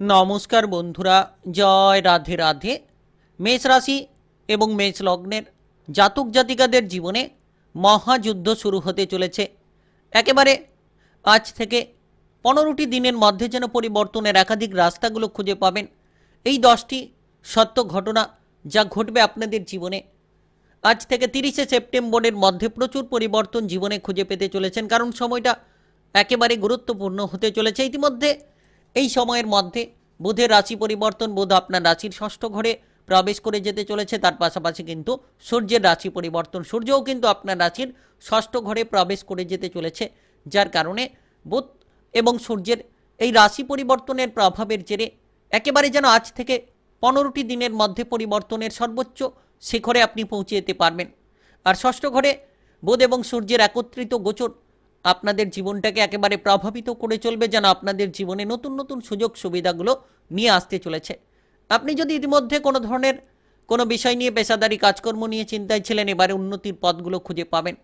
নমস্কার বন্ধুরা, জয় রাধে রাধে। মেষ রাশি এবং মেষ লগ্নের জাতক জাতিকাদের জীবনে মহাযুদ্ধ শুরু হতে চলেছে। একেবারে আজ থেকে পনেরোটি দিনের মধ্যে যেন পরিবর্তনের একাধিক রাস্তাগুলো খুঁজে পাবেন। এই দশটি সত্য ঘটনা যা ঘটবে আপনাদের জীবনে। আজ থেকে তিরিশে সেপ্টেম্বরের মধ্যে প্রচুর পরিবর্তন জীবনে খুঁজে পেতে চলেছেন, কারণ সময়টা একেবারে গুরুত্বপূর্ণ হতে চলেছে। ইতিমধ্যে এই সময়ের মধ্যে বুধের রাশি পরিবর্তন, বুধ আপনার রাশির ষষ্ঠ ঘরে প্রবেশ করে যেতে চলেছে, তার পাশাপাশি কিন্তু সূর্যের রাশি পরিবর্তন, সূর্যও কিন্তু আপনার রাশির ষষ্ঠ ঘরে প্রবেশ করে যেতে চলেছে, যার কারণে বুধ এবং সূর্যের এই রাশি পরিবর্তনের প্রভাবের জেরে একেবারে যেন আজ থেকে পনেরোটি দিনের মধ্যে পরিবর্তনের সর্বোচ্চ শিখরে আপনি পৌঁছে যেতে পারবেন। আর ষষ্ঠ ঘরে বুধ এবং সূর্যের একত্রিত গোচর আপনাদের জীবনটাকে একেবারে প্রভাবিত করে চলবে যেন আপনাদের জীবনে নতুন নতুন সুযোগ সুবিধাগুলো নিয়ে আসতে চলেছে। আপনি যদি ইতিমধ্যে কোনো ধরনের কোনো বিষয় নিয়ে পেশাদারি কাজকর্ম নিয়ে চিন্তায় ছিলেন, এবারে উন্নতির পথগুলো খুঁজে পাবেন।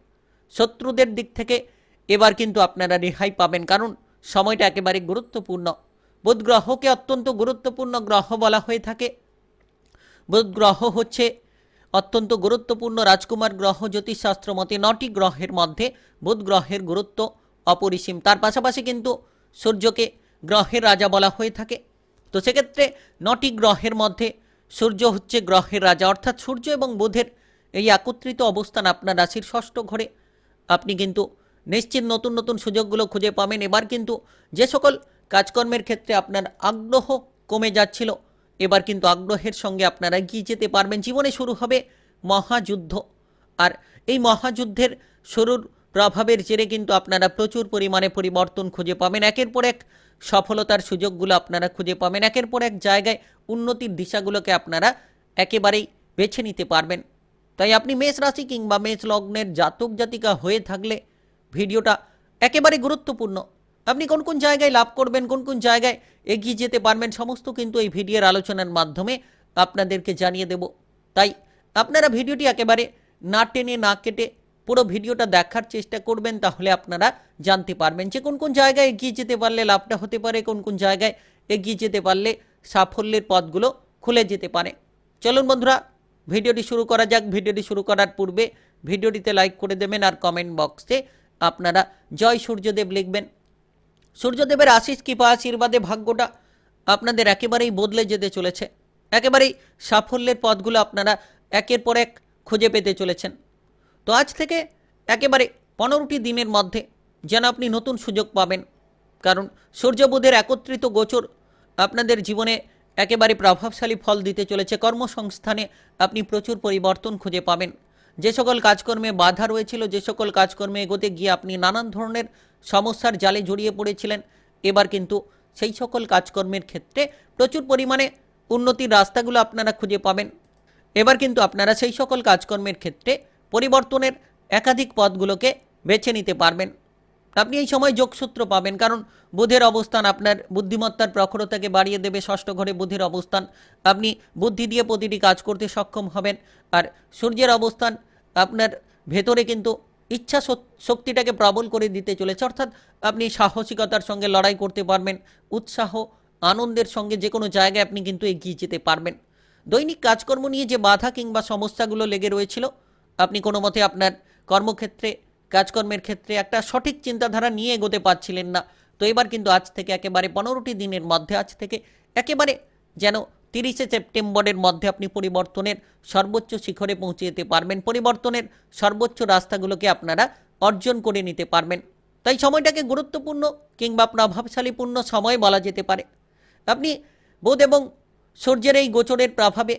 শত্রুদের দিক থেকে এবার কিন্তু আপনারা রেহাই পাবেন, কারণ সময়টা একেবারে গুরুত্বপূর্ণ। বুধ গ্রহকে অত্যন্ত গুরুত্বপূর্ণ গ্রহ বলা হয়ে থাকে। বুধ গ্রহ হচ্ছে অত্যন্ত গুরুত্বপূর্ণ রাজকুমার গ্রহ, জ্যোতিষশাস্ত্র মতে নটি গ্রহের মধ্যে বুধ গ্রহের গুরুত্ব অপরিসীম। তার পাশাপাশি কিন্তু সূর্যকে গ্রহের রাজা বলা হয়ে থাকে। তো সেক্ষেত্রে নটি গ্রহের মধ্যে সূর্য হচ্ছে গ্রহের রাজা। অর্থাৎ সূর্য এবং বুধের এই একত্রিত অবস্থান আপনার রাশির ষষ্ঠ ঘরে। আপনি কিন্তু নিশ্চিত নতুন নতুন সুযোগগুলো খুঁজে পাবেন। এবার কিন্তু যে সকল কাজকর্মের ক্ষেত্রে আপনার আগ্রহ কমে যাচ্ছিল এবার কিন্তু আগ্রহের সঙ্গে আপনারা এগিয়ে যেতে পারবেন। জীবনে শুরু হবে মহাযুদ্ধ। আর এই মহাযুদ্ধের শুরুর প্রভাবের জেরে কিন্তু আপনারা প্রচুর পরিমাণে পরিবর্তন খুঁজে পাবেন। একের পর এক সফলতার সুযোগগুলো আপনারা খুঁজে পাবেন। একের পর এক জায়গায় উন্নতির দিশাগুলোকে আপনারা একেবারেই বেছে নিতে পারবেন। তাই আপনি মেষ রাশি কিংবা মেষ লগ্নের জাতক জাতিকা হয়ে থাকলে ভিডিওটা একেবারে গুরুত্বপূর্ণ। আপনি কোন কোন জায়গায় লাভ করবেন, কোন কোন জায়গায় এগিয়ে যেতে পারবেন, সমস্ত কিন্তু এই ভিডিওর আলোচনার মাধ্যমে আপনাদেরকে জানিয়ে দেব। তাই আপনারা ভিডিওটি একেবারে না টেনে, না কেটে পুরো ভিডিওটা দেখার চেষ্টা করবেন, তাহলে আপনারা জানতে পারবেন যে কোন কোন জায়গায় এগিয়ে যেতে পারলে লাভটা হতে পারে, কোন কোন জায়গায় এগিয়ে যেতে পারলে সাফল্যের পথগুলো খুলে যেতে পারে। চলুন বন্ধুরা, ভিডিওটি শুরু করা যাক। ভিডিওটি শুরু করার পূর্বে ভিডিওটিতে লাইক করে দেবেন আর কমেন্ট বক্সে আপনারা জয় সূর্যদেব লিখবেন। সূর্যদেবের আশিস কৃপা আশীর্বাদে ভাগ্যটা আপনাদের একেবারেই বদলে যেতে চলেছে। একেবারেই সাফল্যের পথগুলো আপনারা একের পর এক খুঁজে পেতে চলেছেন। তো আজ থেকে একেবারে পনেরোটি দিনের মধ্যে যেন আপনি নতুন সুযোগ পাবেন। কারণ সূর্যবোধের একত্রিত গোচর আপনাদের জীবনে একেবারে প্রভাবশালী ফল দিতে চলেছে। কর্মসংস্থানে আপনি প্রচুর পরিবর্তন খুঁজে পাবেন। যে সকল কাজকর্মে বাধা রয়েছিল, যে সকল কাজকর্মে এগোতে গিয়ে আপনি নানান ধরনের সমস্যার জালে জড়িয়ে পড়েছিলেন। এবার কিন্তু সেই সকল কাজকর্মের ক্ষেত্রে প্রচুর পরিমাণে উন্নতির রাস্তাগুলো আপনারা খুঁজে পাবেন। এবার কিন্তু আপনারা সেই সকল কাজকর্মের ক্ষেত্রে পরিবর্তনের একাধিক পথগুলোকে বেছে নিতে পারবেন। আপনি এই সময় যোগসূত্র পাবেন, কারণ বুধের অবস্থান আপনার বুদ্ধিমত্তার প্রখরতাকে বাড়িয়ে দেবে, ষষ্ঠ ঘরে বুধের অবস্থান। আপনি বুদ্ধি দিয়ে প্রতিটি কাজ করতে সক্ষম হবেন, আর সূর্যের অবস্থান আপনার ভেতরে কিন্তু ইচ্ছা শক্তিটাকে প্রবল করে দিতে চলেছে। অর্থাৎ আপনি সাহসিকতার সঙ্গে লড়াই করতে পারবেন, উৎসাহ, আনন্দের সঙ্গে যে কোনো জায়গায় আপনি কিন্তু এগিয়ে যেতে পারবেন। দৈনিক কাজকর্ম নিয়ে যে বাধা কিংবা সমস্যাগুলো লেগে রয়েছিল, আপনি কোনো মতে আপনার কর্মক্ষেত্রে কাজকর্মের ক্ষেত্রে একটা সঠিক চিন্তাধারা নিয়ে এগোতে পারছিলেন না। তো এবার কিন্তু আজ থেকে একেবারে পনেরোটি দিনের মধ্যে, আজ থেকে একেবারে যেন তিরিশে সেপ্টেম্বরের মধ্যে আপনি পরিবর্তনের সর্বোচ্চ শিখরে পৌঁছে যেতে পারবেন। পরিবর্তনের সর্বোচ্চ রাস্তাগুলোকে আপনারা অর্জন করে নিতে পারবেন। তাই সময়টাকে গুরুত্বপূর্ণ কিংবা প্রভাবশালীপূর্ণ সময় বলা যেতে পারে। আপনি বোধ এবং সূর্যের এই গোচরের প্রভাবে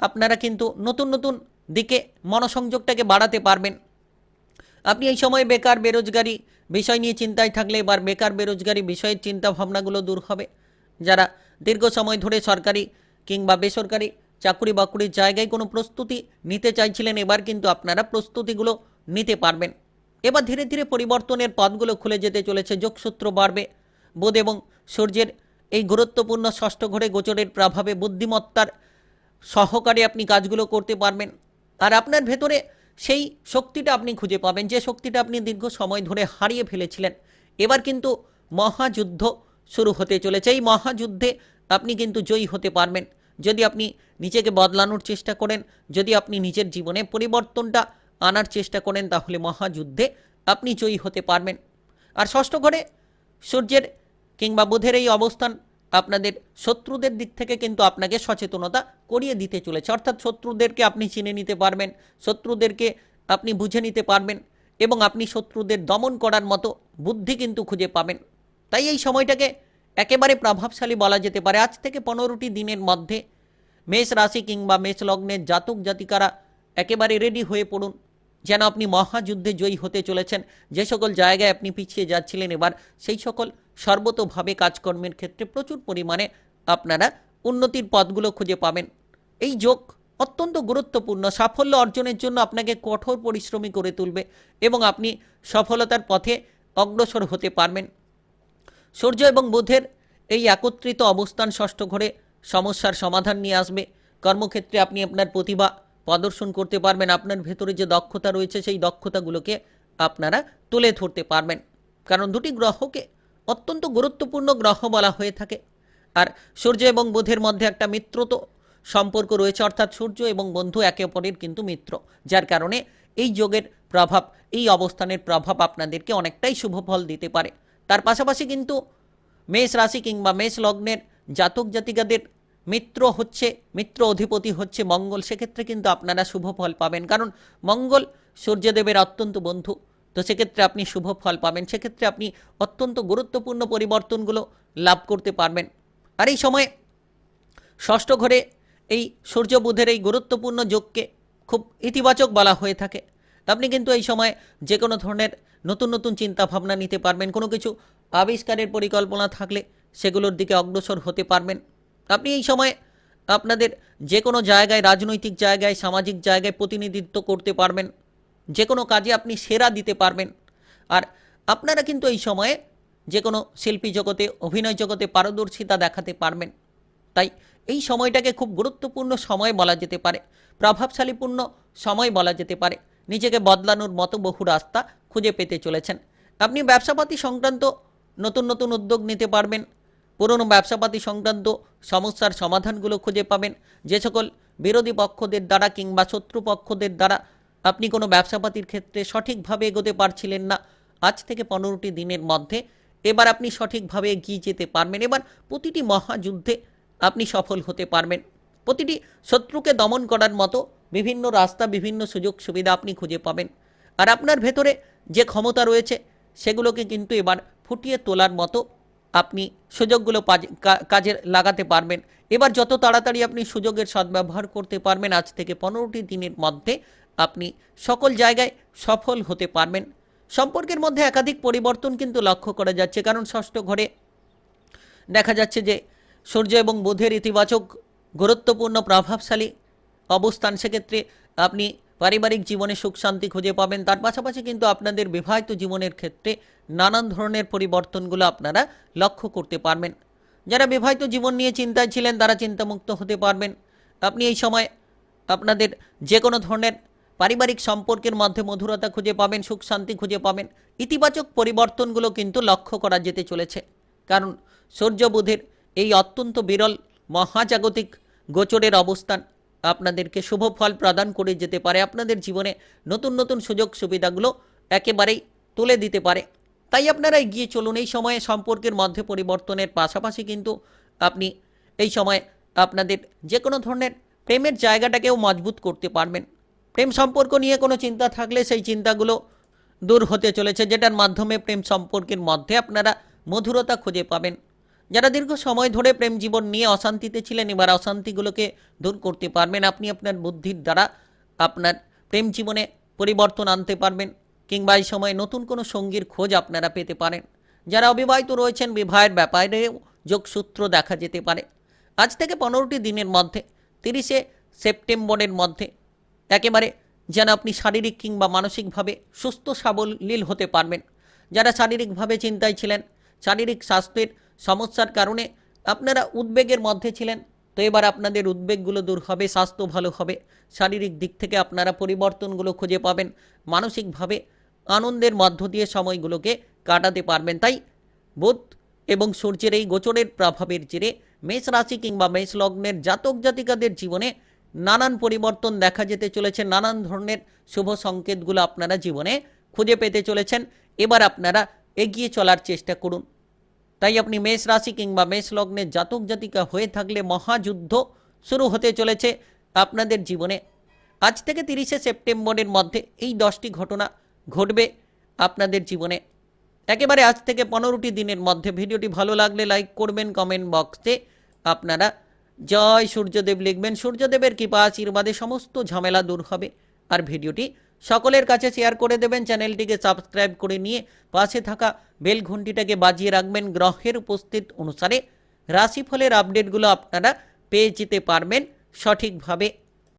আপনারা কিন্তু নতুন নতুন দিকে মনোসংযোগটাকে বাড়াতে পারবেন। আপনি এই সময় বেকার, বেরোজগারি বিষয় নিয়ে চিন্তায় থাকলে এবার বেকার, বেরোজগারি বিষয়ের চিন্তা ভাবনাগুলো দূর হবে। যারা দীর্ঘ সময় ধরে সরকারি কিংবা বেসরকারি চাকরি বাকরির জায়গায় কোনো প্রস্তুতি নিতে চাইছিলেন, এবার কিন্তু আপনারা প্রস্তুতিগুলো নিতে পারবেন। এবার ধীরে ধীরে পরিবর্তনের পথগুলো খুলে যেতে চলেছে, যোগসূত্র বাড়বে। বোধ এবং সূর্যের এই গুরুত্বপূর্ণ ষষ্ঠ ঘরে গোচরের প্রভাবে বুদ্ধিমত্তার সহকারে আপনি কাজগুলো করতে পারবেন। আর আপনার ভেতরে সেই শক্তিটা আপনি খুঁজে পাবেন, যে শক্তিটা আপনি দীর্ঘ সময় ধরে হারিয়ে ফেলেছিলেন। এবার কিন্তু মহাযুদ্ধ শুরু হতে চলেছে। এই মহাযুদ্ধে আপনি কিন্তু জয়ী হতে পারবেন। যদি আপনি নিজেকে বদলানোর চেষ্টা করেন, যদি আপনি নিজের জীবনে পরিবর্তনটা আনার চেষ্টা করেন, তাহলে মহাযুদ্ধে আপনি জয়ী হতে পারবেন। আর ষষ্ঠ ঘরে সূর্যের কিংবা বুধের এই অবস্থান আপনাদের শত্রুদের দিক থেকে কিন্তু আপনাকে সচেতনতা করিয়ে দিতে চলেছে। অর্থাৎ শত্রুদেরকে আপনি চিনে নিতে পারবেন, শত্রুদেরকে আপনি বুঝে নিতে পারবেন এবং আপনি শত্রুদের দমন করার মতো বুদ্ধি কিন্তু খুঁজে পাবেন। তাই এই সময়টাকে একেবারে প্রভাবশালী বলা যেতে পারে। আজ থেকে পনেরোটি দিনের মধ্যে মেষ রাশি কিংবা মেষ লগ্নের জাতক জাতিকারা একেবারে রেডি হয়ে পড়ুন। যেন আপনি মহাযুদ্ধে জয়ী হতে চলেছেন। যে সকল জায়গায় আপনি পিছিয়ে যাচ্ছিলেন এবার সেই সকল সর্বতোভাবে কাজকর্মের ক্ষেত্রে প্রচুর পরিমাণে আপনারা উন্নতির পথগুলো খুঁজে পাবেন। এই যোগ অত্যন্ত গুরুত্বপূর্ণ। সাফল্য অর্জনের জন্য আপনাকে কঠোর পরিশ্রমী করে তুলবে এবং আপনি সফলতার পথে অগ্রসর হতে পারবেন। সূর্য এবং বুধের এই একত্রিত অবস্থান ষষ্ঠ ঘরে সমস্যার সমাধান নিয়ে আসবে। কর্মক্ষেত্রে আপনি আপনার প্রতিভা প্রদর্শন করতে পারবেন। আপনার ভেতরে যে দক্ষতা রয়েছে, সেই দক্ষতাগুলোকে আপনারা তুলে ধরতে পারবেন। কারণ দুটি গ্রহকে অত্যন্ত গুরুত্বপূর্ণ গ্রহ বলা হয়ে থাকে। আর সূর্য এবং বুধের মধ্যে একটা মিত্রত সম্পর্ক রয়েছে, অর্থাৎ সূর্য এবং বন্ধু একে অপরের কিন্তু মিত্র, যার কারণে এই যোগের প্রভাব, এই অবস্থানের প্রভাব আপনাদেরকে অনেকটাই শুভ ফল দিতে পারে। তার পাশাপাশি কিন্তু মেষ রাশি কিংবা মেষ লগ্নের জাতক জাতিকাদের মিত্র হচ্ছে, মিত্র অধিপতি হচ্ছে মঙ্গল। সেক্ষেত্রে কিন্তু আপনারা শুভ ফল পাবেন। কারণ মঙ্গল সূর্যদেবের অত্যন্ত বন্ধু। তো সেক্ষেত্রে আপনি শুভ ফল পাবেন। সেক্ষেত্রে আপনি অত্যন্ত গুরুত্বপূর্ণ পরিবর্তনগুলো লাভ করতে পারবেন। আর এই সময়ে ষষ্ঠ ঘরে এই সূর্য বুধের এই গুরুত্বপূর্ণ যোগকে খুব ইতিবাচক বলা হয়ে থাকে। আপনি কিন্তু এই সময় যে কোনো ধরনের নতুন নতুন চিন্তা ভাবনা নিতে পারবেন। কোনো কিছু আবিষ্কারের পরিকল্পনা থাকলে সেগুলোর দিকে অগ্রসর হতে পারবেন। আপনি এই সময় আপনাদের যে কোনো জায়গায়, রাজনৈতিক জায়গায়, সামাজিক জায়গায় প্রতিনিধিত্ব করতে পারবেন। যে কোনো কাজে আপনি সেরা দিতে পারবেন। আর আপনারা কিন্তু এই সময়ে যে কোনো শিল্পী জগতে, অভিনয় জগতে পারদর্শিতা দেখাতে পারবেন। তাই এই সময়টাকে খুব গুরুত্বপূর্ণ সময় বলা যেতে পারে, প্রভাবশালীপূর্ণ সময় বলা যেতে পারে। নিজেকে বদলানোর মতো বহু রাস্তা খুঁজে পেতে চলেছেন। আপনি ব্যবসাপাতি সংক্রান্ত নতুন নতুন উদ্যোগ নিতে পারবেন, পুরনো ব্যবসাপাতি সংক্রান্ত সমস্যার সমাধানগুলো খুঁজে পাবেন। যে সকল বিরোধী পক্ষদের দ্বারা কিংবা শত্রু পক্ষদের দ্বারা আপনি কোনো ব্যবসাপাতির ক্ষেত্রে সঠিকভাবে এগোতে পারছিলেন না। আজ থেকে পনেরোটি দিনের মধ্যে এবার আপনি সঠিকভাবে এগিয়ে যেতে পারবেন। এবার প্রতিটি মহাযুদ্ধে আপনি সফল হতে পারবেন। প্রতিটি শত্রুকে দমন করার মতো বিভিন্ন রাস্তা, বিভিন্ন সুযোগ সুবিধা আপনি খুঁজে পাবেন। আর আপনার ভেতরে যে ক্ষমতা রয়েছে, সেগুলোকে কিন্তু এবার ফুটিয়ে তোলার মতো আপনি সুযোগগুলো কাজে লাগাতে পারবেন। এবার যত তাড়াতাড়ি আপনি সুযোগের সদ্ব্যবহার করতে পারবেন, আজ থেকে পনেরোটি দিনের মধ্যে আপনি সকল জায়গায় সফল হতে পারবেন। সম্পর্কের মধ্যে একাধিক পরিবর্তন কিন্তু লক্ষ্য করা যাচ্ছে, কারণ ষষ্ঠ ঘরে দেখা যাচ্ছে যে সূর্য এবং বুধের ইতিবাচক গুরুত্বপূর্ণ প্রভাবশালী অবস্থান। সেক্ষেত্রে আপনি পারিবারিক জীবনে সুখ, শান্তি খুঁজে পাবেন। তার পাশাপাশি কিন্তু আপনাদের বিবাহিত জীবনের ক্ষেত্রে নানান ধরনের পরিবর্তনগুলো আপনারা লক্ষ্য করতে পারবেন। যারা বিবাহিত জীবন নিয়ে চিন্তায় ছিলেন, তারা চিন্তামুক্ত হতে পারবেন। আপনি এই সময় আপনাদের যে কোনো ধরনের পারিবারিক সম্পর্কের মধ্যে মধুরতা খুঁজে পাবেন, সুখ শান্তি খুঁজে পাবেন। ইতিবাচক পরিবর্তনগুলো কিন্তু লক্ষ্য করা যেতে চলেছে। কারণ সূর্য বুধের এই অত্যন্ত বিরল, মহাজাগতিক, গোচরের অবস্থান আপনাদেরকে শুভ ফল প্রদান করে যেতে পারে। আপনাদের জীবনে নতুন নতুন সুযোগ সুবিধাগুলো একেবারেই তুলে দিতে পারে। তাই আপনারা এগিয়ে চলুন। এই সময়ে সম্পর্কের মধ্যে পরিবর্তনের পাশাপাশি কিন্তু আপনি এই সময় আপনাদের যে কোনো ধরনের প্রেমের জায়গাটাকেও মজবুত করতে পারবেন। প্রেম সম্পর্ক নিয়ে কোনো চিন্তা থাকলে সেই চিন্তাগুলো দূর হতে চলেছে, যেটার মাধ্যমে প্রেম সম্পর্কের মধ্যে আপনারা মধুরতা খুঁজে পাবেন। যারা দীর্ঘ সময় ধরে প্রেম জীবন নিয়ে অশান্তিতে ছিলেন, এবার অশান্তিগুলোকে দূর করতে পারবেন। আপনি আপনার বুদ্ধির দ্বারা আপনার প্রেম জীবনে পরিবর্তন আনতে পারবেন, কিংবা এই সময় নতুন কোনো সঙ্গীর খোঁজ আপনারা পেতে পারেন। যারা অবিবাহিত রয়েছেন, বিবাহের ব্যাপারেও যোগসূত্র দেখা যেতে পারে। আজ থেকে পনেরোটি দিনের মধ্যে, তিরিশে সেপ্টেম্বরের মধ্যে একেবারে যেন আপনি শারীরিক কিংবা মানসিকভাবে সুস্থ সাবলীল হতে পারবেন। যারা শারীরিকভাবে চিন্তায় ছিলেন, শারীরিক স্বাস্থ্যের সমস্যার কারণে আপনারা উদ্বেগের মধ্যে ছিলেন, তো এবার আপনাদের উদ্বেগগুলো দূর হবে, স্বাস্থ্য ভালো হবে, শারীরিক দিক থেকে আপনারা পরিবর্তনগুলো খুঁজে পাবেন, মানসিকভাবে আনন্দের মধ্য দিয়ে সময়গুলোকে কাটাতে পারবেন। তাই বুধ এবং সূর্যের এই গোচরের প্রভাবের জেরে মেষ রাশি কিংবা মেষ লগ্নের জাতক জাতিকাদের জীবনে নানান পরিবর্তন দেখা যেতে চলেছে, নানান ধরনের শুভ সংকেতগুলো আপনারা জীবনে খুঁজে পেতে চলেছেন। এবার আপনারা এগিয়ে চলার চেষ্টা করুন। তাই আপনি মেষ রাশি কিংবা মেষ লগ্নের জাতক জাতিকা হয়ে থাকলে মহাযুদ্ধ শুরু হতে চলেছে আপনাদের জীবনে। আজ থেকে তিরিশে সেপ্টেম্বরের মধ্যে এই দশটি ঘটনা ঘটবে আপনাদের জীবনে। একেবারে আজ থেকে পনেরোটি দিনের মধ্যে ভিডিওটি ভালো লাগলে লাইক করবেন, কমেন্ট বক্সে আপনারা জয় সূর্যদেব লিখবেন, সূর্যদেবের কৃপা আশীর্বাদে সমস্ত ঝামেলা দূর হবে। আর ভিডিওটি সকলের কাছে শেয়ার করে দেবেন, চ্যানেলটিকে সাবস্ক্রাইব করে নিয়ে পাশে থাকা বেল ঘন্টিটাকে বাজিয়ে রাখবেন। গ্রহের উপস্থিত অনুসারে রাশিফলের আপডেটগুলো আপনারা পেয়ে যেতে পারবেন সঠিকভাবে।